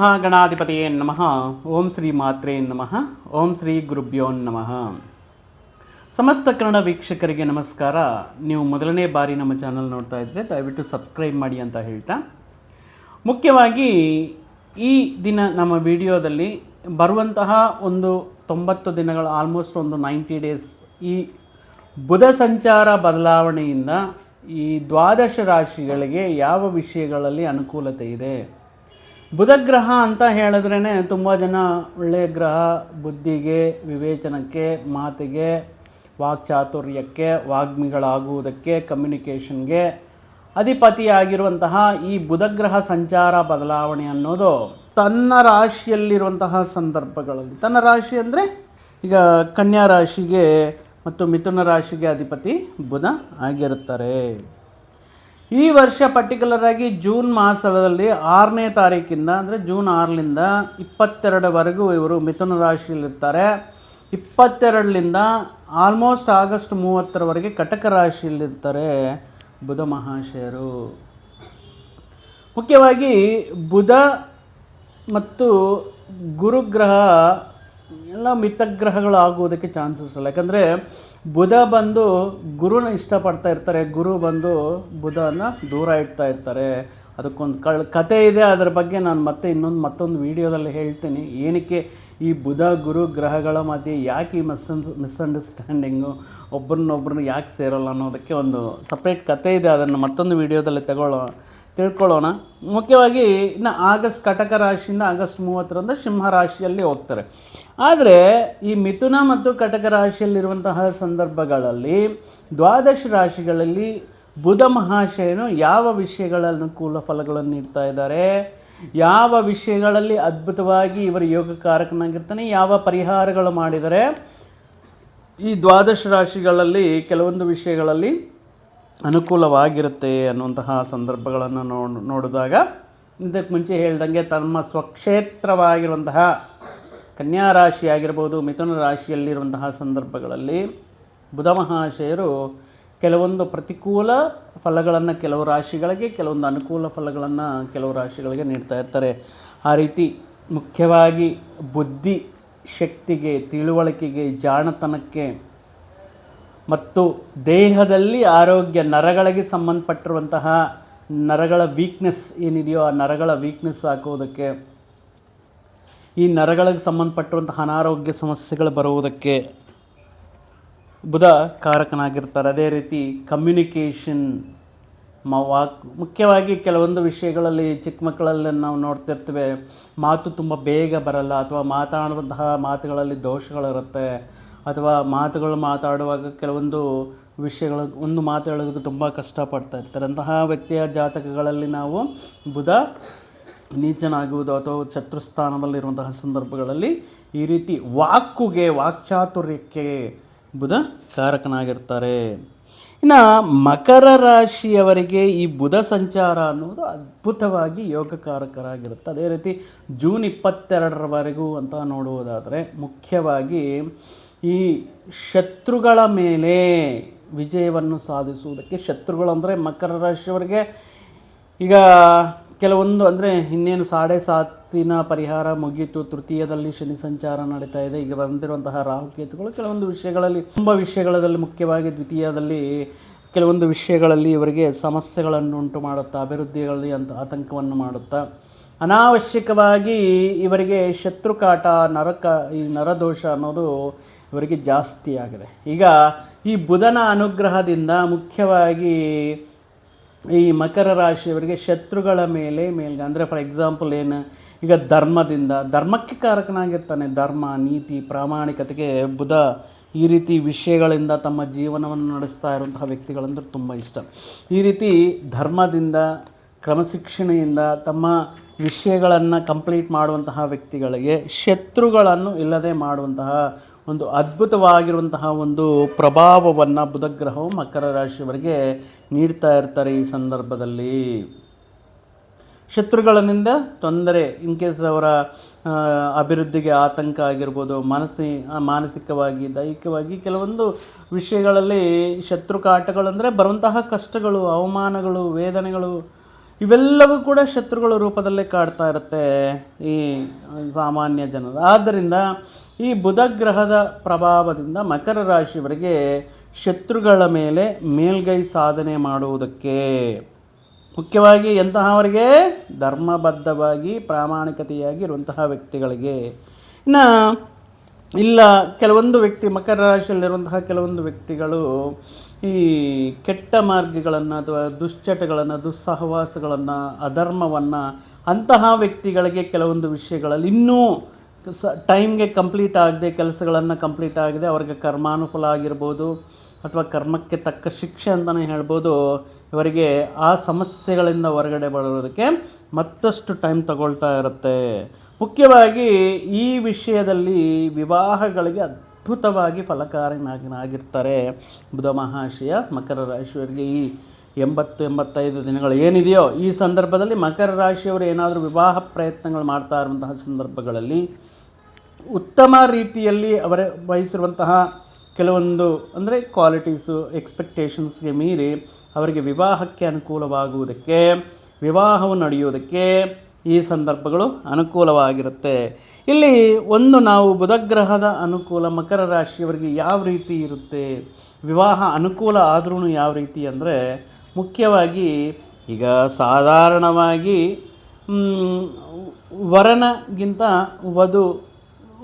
ಮಹಾಗಣಾಧಿಪತಿಯೇ ನಮಃ. ಓಂ ಶ್ರೀ ಮಾತ್ರೇ ನಮಃ. ಓಂ ಶ್ರೀ ಗುರುಭ್ಯೋ ನಮಃ. ಸಮಸ್ತ ಕನ್ನಡ ವೀಕ್ಷಕರಿಗೆ ನಮಸ್ಕಾರ. ನೀವು ಮೊದಲನೇ ಬಾರಿ ನಮ್ಮ ಚಾನಲ್ ನೋಡ್ತಾ ಇದ್ದರೆ ದಯವಿಟ್ಟು ಸಬ್ಸ್ಕ್ರೈಬ್ ಮಾಡಿ ಅಂತ ಹೇಳ್ತಾ. ಮುಖ್ಯವಾಗಿ ಈ ದಿನ ನಮ್ಮ ವಿಡಿಯೋದಲ್ಲಿ ಬರುವಂತಹ ಒಂದು ತೊಂಬತ್ತು ದಿನಗಳ ಆಲ್ಮೋಸ್ಟ್ ಒಂದು ನೈಂಟಿ ಡೇಸ್ ಈ ಬುಧ ಸಂಚಾರ ಬದಲಾವಣೆಯಿಂದ ಈ ದ್ವಾದಶ ರಾಶಿಗಳಿಗೆ ಯಾವ ವಿಷಯಗಳಲ್ಲಿ ಅನುಕೂಲತೆ ಇದೆ? ಬುಧ ಗ್ರಹ ಅಂತ ಹೇಳಿದ್ರೇ ತುಂಬ ಜನ ಒಳ್ಳೆಯ ಗ್ರಹ, ಬುದ್ಧಿಗೆ, ವಿವೇಚನಕ್ಕೆ, ಮಾತಿಗೆ, ವಾಕ್ಚಾತುರ್ಯಕ್ಕೆ, ವಾಗ್ಮಿಗಳಾಗುವುದಕ್ಕೆ ಕಮ್ಯುನಿಕೇಷನ್ಗೆ ಅಧಿಪತಿಯಾಗಿರುವಂತಹ ಈ ಬುಧಗ್ರಹ ಸಂಚಾರ ಬದಲಾವಣೆ ಅನ್ನೋದು ತನ್ನ ರಾಶಿಯಲ್ಲಿರುವಂತಹ ಸಂದರ್ಭಗಳಲ್ಲಿ. ತನ್ನ ರಾಶಿ ಅಂದರೆ ಈಗ ಕನ್ಯಾ ರಾಶಿಗೆ ಮತ್ತು ಮಿಥುನ ರಾಶಿಗೆ ಅಧಿಪತಿ ಬುಧ ಆಗಿರುತ್ತಾರೆ. ಈ ವರ್ಷ ಪರ್ಟಿಕ್ಯುಲರ್ ಆಗಿ ಜೂನ್ ಮಾಸದಲ್ಲಿ ಆರನೇ ತಾರೀಕಿಂದ, ಅಂದರೆ ಜೂನ್ ಆರರಿಂದ ಇಪ್ಪತ್ತೆರಡವರೆಗೂ ಇವರು ಮಿಥುನ ರಾಶಿಯಲ್ಲಿರ್ತಾರೆ. ಇಪ್ಪತ್ತೆರಡರಿಂದ ಆಲ್ಮೋಸ್ಟ್ ಆಗಸ್ಟ್ ಮೂವತ್ತರವರೆಗೆ ಕಟಕ ರಾಶಿಯಲ್ಲಿರ್ತಾರೆ ಬುಧ ಮಹಾಶಯರು. ಮುಖ್ಯವಾಗಿ ಬುಧ ಮತ್ತು ಗುರುಗ್ರಹ ಎಲ್ಲ ಮಿತಗ್ರಹಗಳು ಆಗುವುದಕ್ಕೆ ಚಾನ್ಸಸ್ ಇಲ್ಲ. ಯಾಕಂದರೆ ಬುಧ ಬಂದು ಗುರುನ ಇಷ್ಟಪಡ್ತಾ ಇರ್ತಾರೆ. ಗುರು ಬಂದು ಬುಧನ ದೂರ ಇಡ್ತಾ ಇರ್ತಾರೆ. ಅದಕ್ಕೊಂದು ಕಳ್, ಕತೆ ಇದೆ. ಅದರ ಬಗ್ಗೆ ನಾನು ಮತ್ತೆ ಇನ್ನೊಂದು ಮತ್ತೊಂದು ವೀಡಿಯೋದಲ್ಲಿ ಹೇಳ್ತೀನಿ. ಏನಕ್ಕೆ ಈ ಬುಧ, ಗುರು ಗ್ರಹಗಳ ಮಧ್ಯೆ ಯಾಕೆ ಈ ಮಿಸ್ಅನ್ ಮಿಸ್ಅಂಡರ್ಸ್ಟ್ಯಾಂಡಿಂಗು ಒಬ್ಬರನ್ನೊಬ್ಬರನ್ನ ಯಾಕೆ ಸೇರೋಲ್ಲ ಅನ್ನೋದಕ್ಕೆ ಒಂದು ಸಪ್ರೇಟ್ ಕತೆ ಇದೆ. ಅದನ್ನು ಮತ್ತೊಂದು ವೀಡಿಯೋದಲ್ಲಿ ತಗೊಳ್ಳೋ ತಿಳ್ಕೊಳ್ಳೋಣ. ಮುಖ್ಯವಾಗಿ ಇನ್ನು ಆಗಸ್ಟ್ ಕಟಕ ರಾಶಿಯಿಂದ ಆಗಸ್ಟ್ ಮೂವತ್ತರಂದು ಸಿಂಹ ರಾಶಿಯಲ್ಲಿ ಹೋಗ್ತಾರೆ. ಆದರೆ ಈ ಮಿಥುನ ಮತ್ತು ಕಟಕ ರಾಶಿಯಲ್ಲಿರುವಂತಹ ಸಂದರ್ಭಗಳಲ್ಲಿ ದ್ವಾದಶ ರಾಶಿಗಳಲ್ಲಿ ಬುಧ ಮಹಾಶಯನು ಯಾವ ವಿಷಯಗಳ ಅನುಕೂಲ ಫಲಗಳನ್ನು ನೀಡ್ತಾ ಇದ್ದಾರೆ? ಯಾವ ವಿಷಯಗಳಲ್ಲಿ ಅದ್ಭುತವಾಗಿ ಇವರು ಯೋಗಕಾರಕನಾಗಿರ್ತಾನೆ? ಯಾವ ಪರಿಹಾರಗಳು ಮಾಡಿದರೆ? ಈ ದ್ವಾದಶ ರಾಶಿಗಳಲ್ಲಿ ಕೆಲವೊಂದು ವಿಷಯಗಳಲ್ಲಿ ಅನುಕೂಲವಾಗಿರುತ್ತೆ ಅನ್ನುವಂತಹ ಸಂದರ್ಭಗಳನ್ನು ನೋಡ್ ನೋಡಿದಾಗ ಇದಕ್ಕೆ ಮುಂಚೆ ಹೇಳ್ದಂಗೆ ತಮ್ಮ ಸ್ವಕ್ಷೇತ್ರವಾಗಿರುವಂತಹ ಕನ್ಯಾ ರಾಶಿ ಆಗಿರ್ಬೋದು, ಮಿಥುನ ರಾಶಿಯಲ್ಲಿರುವಂತಹ ಸಂದರ್ಭಗಳಲ್ಲಿ ಬುಧ ಮಹಾಶಯರು ಕೆಲವೊಂದು ಪ್ರತಿಕೂಲ ಫಲಗಳನ್ನು ಕೆಲವು ರಾಶಿಗಳಿಗೆ, ಕೆಲವೊಂದು ಅನುಕೂಲ ಫಲಗಳನ್ನು ಕೆಲವು ರಾಶಿಗಳಿಗೆ ನೀಡ್ತಾ ಇರ್ತಾರೆ. ಆ ರೀತಿ ಮುಖ್ಯವಾಗಿ ಬುದ್ಧಿ ಶಕ್ತಿಗೆ, ತಿಳುವಳಿಕೆಗೆ, ಜಾಣತನಕ್ಕೆ ಮತ್ತು ದೇಹದಲ್ಲಿ ಆರೋಗ್ಯ ನರಗಳಿಗೆ ಸಂಬಂಧಪಟ್ಟಿರುವಂತಹ ನರಗಳ ವೀಕ್ನೆಸ್ ಏನಿದೆಯೋ ಆ ನರಗಳ ವೀಕ್ನೆಸ್ ಹಾಕುವುದಕ್ಕೆ, ಈ ನರಗಳಿಗೆ ಸಂಬಂಧಪಟ್ಟಿರುವಂತಹ ಅನಾರೋಗ್ಯ ಸಮಸ್ಯೆಗಳು ಬರುವುದಕ್ಕೆ ಬುಧ ಕಾರಕನಾಗಿರ್ತಾರೆ. ಅದೇ ರೀತಿ ಕಮ್ಯುನಿಕೇಷನ್ ವಾಕ್ ಮುಖ್ಯವಾಗಿ ಕೆಲವೊಂದು ವಿಷಯಗಳಲ್ಲಿ ಚಿಕ್ಕ ಮಕ್ಕಳಲ್ಲಿ ನಾವು ನೋಡ್ತಿರ್ತೇವೆ, ಮಾತು ತುಂಬ ಬೇಗ ಬರಲ್ಲ ಅಥವಾ ಮಾತಾಡುವಂತಹ ಮಾತುಗಳಲ್ಲಿ ದೋಷಗಳಿರುತ್ತೆ. ಅಥವಾ ಮಾತುಗಳು ಮಾತಾಡುವಾಗ ಕೆಲವೊಂದು ವಿಷಯಗಳು, ಒಂದು ಮಾತು ಹೇಳೋದಕ್ಕೆ ತುಂಬ ಕಷ್ಟಪಡ್ತಾ ಇರ್ತಾರೆ ಅಂತಹ ವ್ಯಕ್ತಿಯ ಜಾತಕಗಳಲ್ಲಿ ನಾವು ಬುಧ ನೀಚನಾಗುವುದು ಅಥವಾ ಶತ್ರುಸ್ಥಾನದಲ್ಲಿರುವಂತಹ ಸಂದರ್ಭಗಳಲ್ಲಿ ಈ ರೀತಿ ವಾಕುಗೆ, ವಾಕ್ಚಾತುರ್ಯಕ್ಕೆ ಬುಧ ಕಾರಕನಾಗಿರ್ತಾರೆ. ಇನ್ನು ಮಕರ ರಾಶಿಯವರಿಗೆ ಈ ಬುಧ ಸಂಚಾರ ಅನ್ನೋದು ಅದ್ಭುತವಾಗಿ ಯೋಗಕಾರಕರಾಗಿರುತ್ತೆ ಅದೇ ರೀತಿ ಜೂನ್ ಇಪ್ಪತ್ತೆರಡರವರೆಗೂ ಅಂತ ನೋಡುವುದಾದರೆ ಮುಖ್ಯವಾಗಿ ಈ ಶತ್ರುಗಳ ಮೇಲೆ ವಿಜಯವನ್ನು ಸಾಧಿಸುವುದಕ್ಕೆ ಶತ್ರುಗಳಂದರೆ ಮಕರ ರಾಶಿಯವರಿಗೆ ಈಗ ಕೆಲವೊಂದು ಅಂದರೆ ಇನ್ನೇನು ಸಾಡೆ ಸಾತಿನ ಪರಿಹಾರ ಮುಗಿಯಿತು. ತೃತೀಯದಲ್ಲಿ ಶನಿ ಸಂಚಾರ ನಡೀತಾ ಇದೆ. ಈಗ ಬಂದಿರುವಂತಹ ರಾಹುಕೇತುಗಳು ಕೆಲವೊಂದು ವಿಷಯಗಳಲ್ಲಿ, ತುಂಬ ವಿಷಯಗಳಲ್ಲಿ ಮುಖ್ಯವಾಗಿ ದ್ವಿತೀಯದಲ್ಲಿ ಕೆಲವೊಂದು ವಿಷಯಗಳಲ್ಲಿ ಇವರಿಗೆ ಸಮಸ್ಯೆಗಳನ್ನು ಉಂಟು ಮಾಡುತ್ತಾ ಅಭಿವೃದ್ಧಿಗಳಲ್ಲಿ ಅಂತ ಆತಂಕವನ್ನು ಮಾಡುತ್ತಾ, ಅನಾವಶ್ಯಕವಾಗಿ ಇವರಿಗೆ ಶತ್ರುಕಾಟ, ನರಕ, ಈ ನರದೋಷ ಅನ್ನೋದು ಇವರಿಗೆ ಜಾಸ್ತಿ ಆಗಿದೆ. ಈಗ ಈ ಬುಧನ ಅನುಗ್ರಹದಿಂದ ಮುಖ್ಯವಾಗಿ ಈ ಮಕರ ರಾಶಿಯವರಿಗೆ ಶತ್ರುಗಳ ಮೇಲೆ ಮೇಲ್ಗ, ಅಂದರೆ ಫಾರ್ ಎಕ್ಸಾಂಪಲ್ ಏನು ಈಗ ಧರ್ಮದಿಂದ, ಧರ್ಮಕ್ಕೆ ಕಾರಕನಾಗಿರ್ತಾನೆ ಧರ್ಮ, ನೀತಿ, ಪ್ರಾಮಾಣಿಕತೆಗೆ ಬುಧ ಈ ರೀತಿ ವಿಷಯಗಳಿಂದ ತಮ್ಮ ಜೀವನವನ್ನು ನಡೆಸ್ತಾ ಇರುವಂತಹ ವ್ಯಕ್ತಿಗಳಂದ್ರೆ ತುಂಬ ಇಷ್ಟ. ಈ ರೀತಿ ಧರ್ಮದಿಂದ, ಕ್ರಮಶಿಕ್ಷಣೆಯಿಂದ ತಮ್ಮ ವಿಷಯಗಳನ್ನು ಕಂಪ್ಲೀಟ್ ಮಾಡುವಂತಹ ವ್ಯಕ್ತಿಗಳಿಗೆ ಶತ್ರುಗಳನ್ನು ಇಲ್ಲದೆ ಮಾಡುವಂತಹ ಒಂದು ಅದ್ಭುತವಾಗಿರುವಂತಹ ಒಂದು ಪ್ರಭಾವವನ್ನು ಬುಧಗ್ರಹವು ಮಕರ ರಾಶಿಯವರಿಗೆ ನೀಡ್ತಾ ಇರ್ತಾರೆ ಈ ಸಂದರ್ಭದಲ್ಲಿ. ಶತ್ರುಗಳಿಂದ ತೊಂದರೆ ಇನ್ ಕೇಸ್ ಅವರ ಅಭಿವೃದ್ಧಿಗೆ ಆತಂಕ ಆಗಿರ್ಬೋದು, ಮನಸ್ಸಿ ಮಾನಸಿಕವಾಗಿ, ದೈಹಿಕವಾಗಿ ಕೆಲವೊಂದು ವಿಷಯಗಳಲ್ಲಿ ಶತ್ರು ಕಾಟಗಳಂದರೆ ಬರುವಂತಹ ಕಷ್ಟಗಳು, ಅವಮಾನಗಳು, ವೇದನೆಗಳು, ಇವೆಲ್ಲವೂ ಕೂಡ ಶತ್ರುಗಳ ರೂಪದಲ್ಲೇ ಕಾಡ್ತಾ ಇರುತ್ತೆ ಈ ಸಾಮಾನ್ಯ ಜನರು. ಆದ್ದರಿಂದ ಈ ಬುಧ ಗ್ರಹದ ಪ್ರಭಾವದಿಂದ ಮಕರ ರಾಶಿಯವರಿಗೆ ಶತ್ರುಗಳ ಮೇಲೆ ಮೇಲ್ಗೈ ಸಾಧನೆ ಮಾಡುವುದಕ್ಕೆ ಮುಖ್ಯವಾಗಿ ಎಂತಹವರಿಗೆ? ಧರ್ಮಬದ್ಧವಾಗಿ ಪ್ರಾಮಾಣಿಕತೆಯಾಗಿ ಇರುವಂತಹ ವ್ಯಕ್ತಿಗಳಿಗೆ. ಇನ್ನು, ಇಲ್ಲ, ಕೆಲವೊಂದು ವ್ಯಕ್ತಿ, ಮಕರ ರಾಶಿಯಲ್ಲಿರುವಂತಹ ಕೆಲವೊಂದು ವ್ಯಕ್ತಿಗಳು ಈ ಕೆಟ್ಟ ಮಾರ್ಗಗಳನ್ನು ಅಥವಾ ದುಶ್ಚಟಗಳನ್ನು, ದುಸ್ಸಹವಾಸಗಳನ್ನು, ಅಧರ್ಮವನ್ನು ಅಂತಹ ವ್ಯಕ್ತಿಗಳಿಗೆ ಕೆಲವೊಂದು ವಿಷಯಗಳಲ್ಲಿ ಇನ್ನೂ ಸ, ಟೈಮ್ಗೆ ಕಂಪ್ಲೀಟ್ ಆಗದೆ, ಕೆಲಸಗಳನ್ನು ಕಂಪ್ಲೀಟ್ ಆಗದೆ, ಅವ್ರಿಗೆ ಕರ್ಮಾನುಫಲ ಆಗಿರ್ಬೋದು, ಅಥವಾ ಕರ್ಮಕ್ಕೆ ತಕ್ಕ ಶಿಕ್ಷೆ ಅಂತಲೇ ಹೇಳ್ಬೋದು ಇವರಿಗೆ ಆ ಸಮಸ್ಯೆಗಳಿಂದ ಹೊರಗಡೆ ಬರೋದಕ್ಕೆ ಮತ್ತಷ್ಟು ಟೈಮ್ ತಗೊಳ್ತಾ ಇರುತ್ತೆ. ಮುಖ್ಯವಾಗಿ ಈ ವಿಷಯದಲ್ಲಿ ವಿವಾಹಗಳಿಗೆ ಅದ್ಭುತವಾಗಿ ಫಲಕಾರಿನಾಗಿರ್ತಾರೆ ಬುಧ ಮಹಾಶಯ ಮಕರ ರಾಶಿಯವರಿಗೆ. ಈ ಎಂಬತ್ತು, ಎಂಬತ್ತೈದು ದಿನಗಳು ಏನಿದೆಯೋ ಈ ಸಂದರ್ಭದಲ್ಲಿ ಮಕರ ರಾಶಿಯವರು ಏನಾದರೂ ವಿವಾಹ ಪ್ರಯತ್ನಗಳು ಮಾಡ್ತಾ ಇರುವಂತಹ ಸಂದರ್ಭಗಳಲ್ಲಿ ಉತ್ತಮ ರೀತಿಯಲ್ಲಿ ಅವರ ವಹಿಸಿರುವಂತಹ ಕೆಲವೊಂದು, ಅಂದರೆ ಕ್ವಾಲಿಟೀಸು ಎಕ್ಸ್ಪೆಕ್ಟೇಷನ್ಸ್ಗೆ ಮೀರಿ ಅವರಿಗೆ ವಿವಾಹಕ್ಕೆ ಅನುಕೂಲವಾಗುವುದಕ್ಕೆ, ವಿವಾಹವು ನಡೆಯುವುದಕ್ಕೆ ಈ ಸಂದರ್ಭಗಳು ಅನುಕೂಲವಾಗಿರುತ್ತೆ. ಇಲ್ಲಿ ಒಂದು ನಾವು ಬುಧಗ್ರಹದ ಅನುಕೂಲ, ಮಕರ ರಾಶಿಯವರಿಗೆ ಯಾವ ರೀತಿ ಇರುತ್ತೆ? ವಿವಾಹ ಅನುಕೂಲ ಆದ್ರೂ ಯಾವ ರೀತಿ ಅಂದರೆ, ಮುಖ್ಯವಾಗಿ ಈಗ ಸಾಧಾರಣವಾಗಿ ವರನಗಿಂತ ವಧು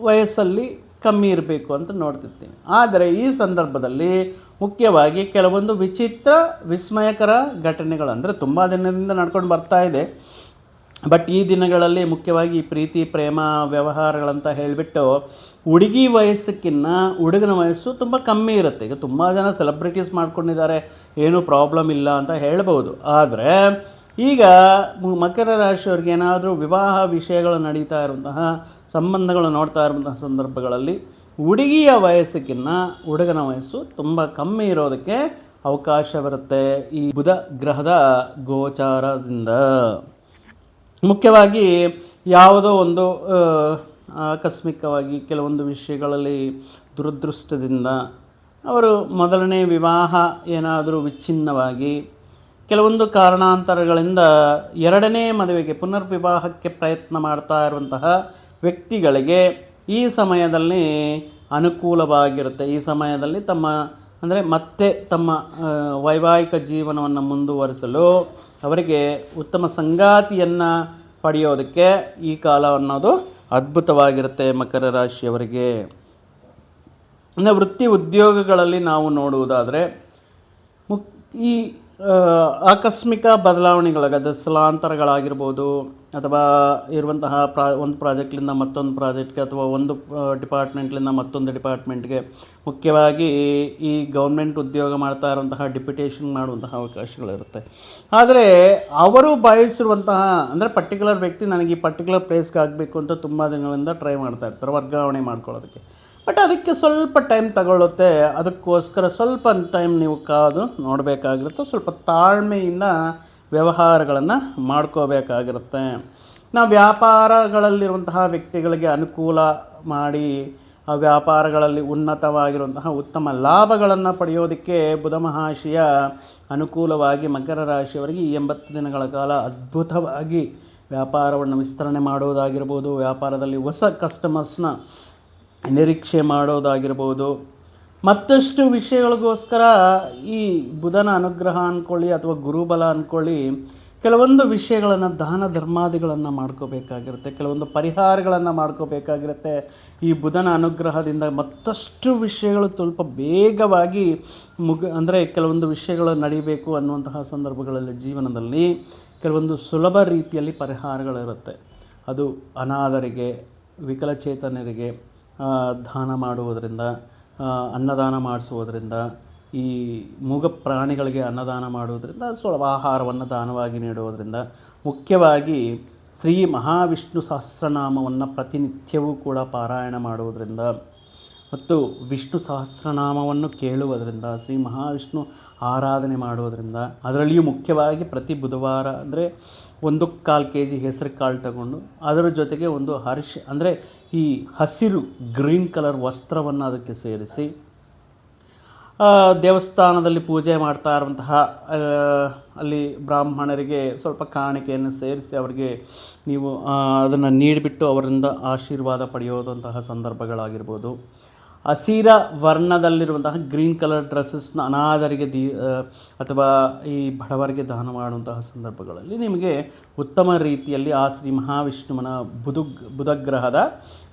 ವಯಸ್ಸಲ್ಲಿ ಕಮ್ಮಿ ಇರಬೇಕು ಅಂತ ನೋಡ್ತಿರ್ತೀನಿ. ಆದರೆ ಈ ಸಂದರ್ಭದಲ್ಲಿ ಮುಖ್ಯವಾಗಿ ಕೆಲವೊಂದು ವಿಚಿತ್ರ ವಿಸ್ಮಯಕರ ಘಟನೆಗಳು ಅಂದರೆ ತುಂಬ ದಿನದಿಂದ ನಡ್ಕೊಂಡು ಬರ್ತಾ ಇದೆ. ಬಟ್ ಈ ದಿನಗಳಲ್ಲಿ ಮುಖ್ಯವಾಗಿ ಪ್ರೀತಿ, ಪ್ರೇಮ ವ್ಯವಹಾರಗಳಂತ ಹೇಳಿಬಿಟ್ಟು ಹುಡುಗಿ ವಯಸ್ಸಕ್ಕಿನ್ನ ಹುಡುಗನ ವಯಸ್ಸು ತುಂಬ ಕಮ್ಮಿ ಇರುತ್ತೆ. ಈಗ ತುಂಬ ಜನ ಸೆಲೆಬ್ರಿಟೀಸ್ ಮಾಡ್ಕೊಂಡಿದ್ದಾರೆ. ಏನೂ ಪ್ರಾಬ್ಲಮ್ ಇಲ್ಲ ಅಂತ ಹೇಳ್ಬೋದು. ಆದರೆ ಈಗ ಮಕರ ರಾಶಿಯವ್ರಿಗೆ ಏನಾದರೂ ವಿವಾಹ ವಿಷಯಗಳು ನಡೀತಾ ಇರುವಂತಹ ಸಂಬಂಧಗಳು ನೋಡ್ತಾ ಇರುವಂಥ ಸಂದರ್ಭಗಳಲ್ಲಿ ಹುಡುಗಿಯ ವಯಸ್ಸಕ್ಕಿನ್ನ ಹುಡುಗನ ವಯಸ್ಸು ತುಂಬ ಕಮ್ಮಿ ಇರೋದಕ್ಕೆ ಅವಕಾಶ ಬರುತ್ತೆ ಈ ಬುಧ ಗ್ರಹದ ಗೋಚಾರದಿಂದ. ಮುಖ್ಯವಾಗಿ ಯಾವುದೋ ಒಂದು ಆಕಸ್ಮಿಕವಾಗಿ ಕೆಲವೊಂದು ವಿಷಯಗಳಲ್ಲಿ ದುರದೃಷ್ಟದಿಂದ ಅವರು ಮೊದಲನೇ ವಿವಾಹ ಏನಾದರೂ ವಿಚ್ಛಿನ್ನವಾಗಿ ಕೆಲವೊಂದು ಕಾರಣಾಂತರಗಳಿಂದ ಎರಡನೇ ಮದುವೆಗೆ ಪುನರ್ವಿವಾಹಕ್ಕೆ ಪ್ರಯತ್ನ ಮಾಡ್ತಾ ಇರುವಂತಹ ವ್ಯಕ್ತಿಗಳಿಗೆ ಈ ಸಮಯದಲ್ಲಿ ಅನುಕೂಲವಾಗಿರುತ್ತೆ. ಈ ಸಮಯದಲ್ಲಿ ತಮ್ಮ, ಅಂದರೆ ಮತ್ತೆ ತಮ್ಮ ವೈವಾಹಿಕ ಜೀವನವನ್ನು ಮುಂದುವರಿಸಲು ಅವರಿಗೆ ಉತ್ತಮ ಸಂಗಾತಿಯನ್ನು ಪಡೆಯೋದಕ್ಕೆ ಈ ಕಾಲ ಅನ್ನೋದು ಅದ್ಭುತವಾಗಿರುತ್ತೆ ಮಕರ ರಾಶಿಯವರಿಗೆ. ಅಂದರೆ ವೃತ್ತಿ ಉದ್ಯೋಗಗಳಲ್ಲಿ ನಾವು ನೋಡುವುದಾದರೆ, ಮುಕ್ ಈ ಆಕಸ್ಮಿಕ ಬದಲಾವಣೆಗಳಾಗದು ಸ್ಥಳಾಂತರಗಳಾಗಿರ್ಬೋದು, ಅಥವಾ ಇರುವಂತಹ ಪ್ರಾ, ಒಂದು ಪ್ರಾಜೆಕ್ಟ್ಲಿಂದ ಮತ್ತೊಂದು ಪ್ರಾಜೆಕ್ಟ್ಗೆ, ಅಥವಾ ಒಂದು ಡಿಪಾರ್ಟ್ಮೆಂಟ್ಲಿಂದ ಮತ್ತೊಂದು ಡಿಪಾರ್ಟ್ಮೆಂಟ್ಗೆ, ಮುಖ್ಯವಾಗಿ ಈ ಗೌರ್ಮೆಂಟ್ ಉದ್ಯೋಗ ಮಾಡ್ತಾ ಇರುವಂತಹ, ಡಿಪ್ಯುಟೇಷನ್ ಮಾಡುವಂತಹ ಅವಕಾಶಗಳಿರುತ್ತೆ. ಆದರೆ, ಅವರು ಬಯಸಿರುವಂತಹ, ಅಂದರೆ ಪರ್ಟಿಕ್ಯುಲರ್ ವ್ಯಕ್ತಿ ನನಗೆ ಈ ಪರ್ಟಿಕ್ಯುಲರ್ ಪ್ಲೇಸ್ಗೆ ಆಗಬೇಕು ಅಂತ ತುಂಬ ದಿನಗಳಿಂದ ಟ್ರೈ ಮಾಡ್ತಾ ಇರ್ತಾರೆ, ವರ್ಗಾವಣೆ ಮಾಡ್ಕೊಳ್ಳೋದಕ್ಕೆ. ಬಟ್ ಅದಕ್ಕೆ ಸ್ವಲ್ಪ ಟೈಮ್ ತಗೊಳ್ಳುತ್ತೆ. ಅದಕ್ಕೋಸ್ಕರ ಸ್ವಲ್ಪ ಟೈಮ್ ನೀವು ಕಾದು ನೋಡಬೇಕಾಗಿರುತ್ತೆ. ಸ್ವಲ್ಪ ತಾಳ್ಮೆಯಿಂದ ವ್ಯವಹಾರಗಳನ್ನು ಮಾಡ್ಕೋಬೇಕಾಗಿರುತ್ತೆ. ನಾವು ವ್ಯಾಪಾರಗಳಲ್ಲಿರುವಂತಹ ವ್ಯಕ್ತಿಗಳಿಗೆ ಅನುಕೂಲ ಮಾಡಿ, ಆ ವ್ಯಾಪಾರಗಳಲ್ಲಿ ಉನ್ನತವಾಗಿರುವಂತಹ ಉತ್ತಮ ಲಾಭಗಳನ್ನು ಪಡೆಯೋದಕ್ಕೆ ಬುಧ ಮಹಾಶಯ ಅನುಕೂಲವಾಗಿ ಮಕರ ರಾಶಿಯವರಿಗೆ ಈ ಎಂಬತ್ತು ದಿನಗಳ ಕಾಲ ಅದ್ಭುತವಾಗಿ ವ್ಯಾಪಾರವನ್ನು ವಿಸ್ತರಣೆ ಮಾಡುವುದಾಗಿರ್ಬೋದು ವ್ಯಾಪಾರದಲ್ಲಿ ಹೊಸ ಕಸ್ಟಮರ್ಸ್ನ ನಿರೀಕ್ಷೆ ಮಾಡೋದಾಗಿರ್ಬೋದು. ಮತ್ತಷ್ಟು ವಿಷಯಗಳಿಗೋಸ್ಕರ ಈ ಬುಧನ ಅನುಗ್ರಹ ಅಂದ್ಕೊಳ್ಳಿ ಅಥವಾ ಗುರುಬಲ ಅಂದ್ಕೊಳ್ಳಿ ಕೆಲವೊಂದು ವಿಷಯಗಳನ್ನು ದಾನ ಧರ್ಮಾದಿಗಳನ್ನು ಮಾಡ್ಕೋಬೇಕಾಗಿರುತ್ತೆ. ಕೆಲವೊಂದು ಪರಿಹಾರಗಳನ್ನು ಮಾಡ್ಕೋಬೇಕಾಗಿರುತ್ತೆ. ಈ ಬುಧನ ಅನುಗ್ರಹದಿಂದ ಮತ್ತಷ್ಟು ವಿಷಯಗಳು ಸ್ವಲ್ಪ ಬೇಗವಾಗಿ ಮುಗ, ಅಂದರೆ ಕೆಲವೊಂದು ವಿಷಯಗಳು ನಡಿಬೇಕು ಅನ್ನುವಂತಹ ಸಂದರ್ಭಗಳಲ್ಲಿ ಜೀವನದಲ್ಲಿ ಕೆಲವೊಂದು ಸುಲಭ ರೀತಿಯಲ್ಲಿ ಪರಿಹಾರಗಳಿರುತ್ತೆ. ಅದು ಅನಾಥರಿಗೆ ವಿಕಲಚೇತನರಿಗೆ ದಾನ ಮಾಡುವುದರಿಂದ ಅನ್ನದಾನ ಮಾಡಿಸುವುದರಿಂದ, ಈ ಮೂಗ ಪ್ರಾಣಿಗಳಿಗೆ ಅನ್ನದಾನ ಮಾಡುವುದರಿಂದ ಸ್ವಲ್ಪ ಆಹಾರವನ್ನು ದಾನವಾಗಿ ನೀಡುವುದರಿಂದ, ಮುಖ್ಯವಾಗಿ ಶ್ರೀ ಮಹಾವಿಷ್ಣು ಸಹಸ್ರನಾಮವನ್ನು ಪ್ರತಿನಿತ್ಯವೂ ಕೂಡ ಪಾರಾಯಣ ಮಾಡುವುದರಿಂದ ಮತ್ತು ವಿಷ್ಣು ಸಹಸ್ರನಾಮವನ್ನು ಕೇಳುವುದರಿಂದ, ಶ್ರೀ ಮಹಾವಿಷ್ಣು ಆರಾಧನೆ ಮಾಡುವುದರಿಂದ, ಅದರಲ್ಲಿಯೂ ಮುಖ್ಯವಾಗಿ ಪ್ರತಿ ಬುಧವಾರ ಅಂದರೆ ಒಂದು ಕಾಲು ಕೆ ಜಿ ಹೆಸರು ಕಾಳು ತಗೊಂಡು, ಅದರ ಜೊತೆಗೆ ಒಂದು ಹರ್ಷ, ಅಂದರೆ ಈ ಹಸಿರು ಗ್ರೀನ್ ಕಲರ್ ವಸ್ತ್ರವನ್ನು ಅದಕ್ಕೆ ಸೇರಿಸಿ ದೇವಸ್ಥಾನದಲ್ಲಿ ಪೂಜೆ ಮಾಡ್ತಾ ಇರುವಂತಹ ಅಲ್ಲಿ ಬ್ರಾಹ್ಮಣರಿಗೆ ಸ್ವಲ್ಪ ಕಾಣಿಕೆಯನ್ನು ಸೇರಿಸಿ ಅವರಿಗೆ ನೀವು ಅದನ್ನು ನೀಡಿಬಿಟ್ಟು ಅವರಿಂದ ಆಶೀರ್ವಾದ ಪಡೆಯೋದಂತಹ ಸಂದರ್ಭಗಳಾಗಿರ್ಬೋದು. ಹಸಿರ ವರ್ಣದಲ್ಲಿರುವಂತಹ ಗ್ರೀನ್ ಕಲರ್ ಡ್ರೆಸ್ಸಸ್ನ ಅನಾದರಿಗೆ ದಿ ಅಥವಾ ಈ ಬಡವರಿಗೆ ದಾನ ಮಾಡುವಂತಹ ಸಂದರ್ಭಗಳಲ್ಲಿ ನಿಮಗೆ ಉತ್ತಮ ರೀತಿಯಲ್ಲಿ ಆ ಶ್ರೀ ಮಹಾವಿಷ್ಣುವನ ಬುಧು ಬುಧಗ್ರಹದ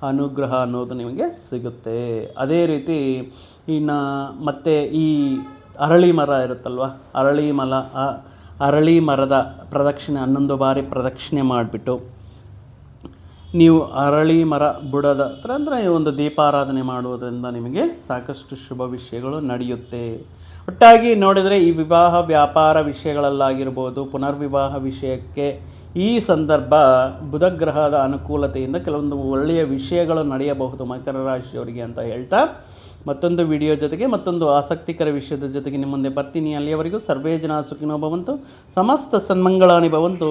ಅನುಗ್ರಹ ಅನ್ನೋದು ನಿಮಗೆ ಸಿಗುತ್ತೆ. ಅದೇ ರೀತಿ ಇನ್ನು ಮತ್ತೆ ಈ ಅರಳಿ ಮರ ಇರುತ್ತಲ್ವ? ಅರಳಿ ಮಲ ಅರಳಿ ಮರದ ಪ್ರದಕ್ಷಿಣೆ, ಹನ್ನೊಂದು ಬಾರಿ ಪ್ರದಕ್ಷಿಣೆ ಮಾಡಿಬಿಟ್ಟು ನೀವು ಅರಳಿ ಮರ ಬುಡದ ಹತ್ರ ಅಂದರೆ ಒಂದು ದೀಪಾರಾಧನೆ ಮಾಡುವುದರಿಂದ ನಿಮಗೆ ಸಾಕಷ್ಟು ಶುಭ ವಿಷಯಗಳು ನಡೆಯುತ್ತೆ. ಒಟ್ಟಾಗಿ ನೋಡಿದರೆ ಈ ವಿವಾಹ ವ್ಯಾಪಾರ ವಿಷಯಗಳಲ್ಲಾಗಿರ್ಬೋದು, ಪುನರ್ವಿವಾಹ ವಿಷಯಕ್ಕೆ ಈ ಸಂದರ್ಭ ಬುಧಗ್ರಹದ ಅನುಕೂಲತೆಯಿಂದ ಕೆಲವೊಂದು ಒಳ್ಳೆಯ ವಿಷಯಗಳು ನಡೆಯಬಹುದು ಮಕರ ರಾಶಿಯವರಿಗೆ ಅಂತ ಹೇಳ್ತಾ ಮತ್ತೊಂದು ವಿಡಿಯೋ ಜೊತೆಗೆ ಮತ್ತೊಂದು ಆಸಕ್ತಿಕರ ವಿಷಯದ ಜೊತೆಗೆ ನಿಮ್ಮ ಮುಂದೆ ಬರ್ತೀನಿ. ಅಲ್ಲಿಯವರೆಗೂ ಸರ್ವೇ ಜನ ಸುಖಿನೋ ಭವಂತು, ಸಮಸ್ತ ಸನ್ಮಂಗಳಾನಿ ಭವಂತು.